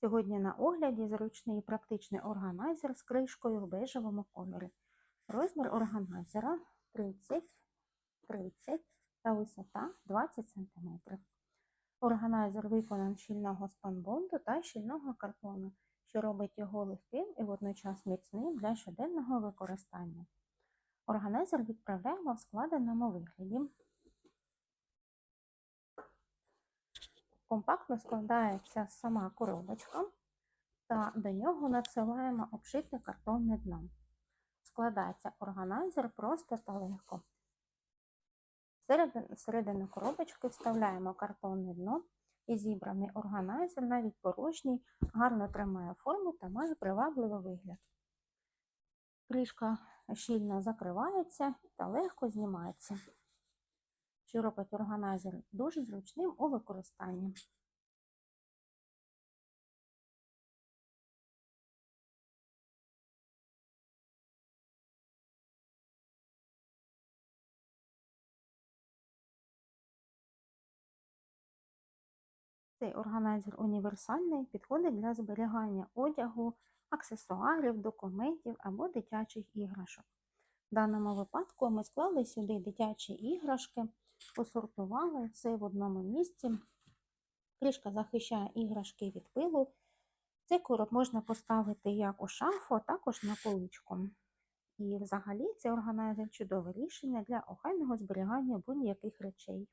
Сьогодні на огляді зручний і практичний органайзер з кришкою в бежевому кольорі. Розмір органайзера 30, 30 та висота 20 см. Органайзер виконаний щільного спанбонду та щільного картону, що робить його легким і водночас міцним для щоденного використання. Органайзер відправляємо в складеному вигляді. Компактно складається сама коробочка, та до нього надсилаємо обшите картонне дно. Складається органайзер просто та легко. Всередину коробочки вставляємо картонне дно і зібраний органайзер, навіть порожній, гарно тримає форму та має привабливий вигляд. Кришка щільно закривається та легко знімається робить органайзер дуже зручним у використанні. Цей органайзер універсальний, підходить для зберігання одягу, аксесуарів, документів або дитячих іграшок. В даному випадку ми склали сюди дитячі іграшки, посортували все в одному місці. Кришка захищає іграшки від пилу. Цей короб можна поставити як у шафу, а також на поличку. І взагалі цей органайзер чудове рішення для охайного зберігання будь-яких речей.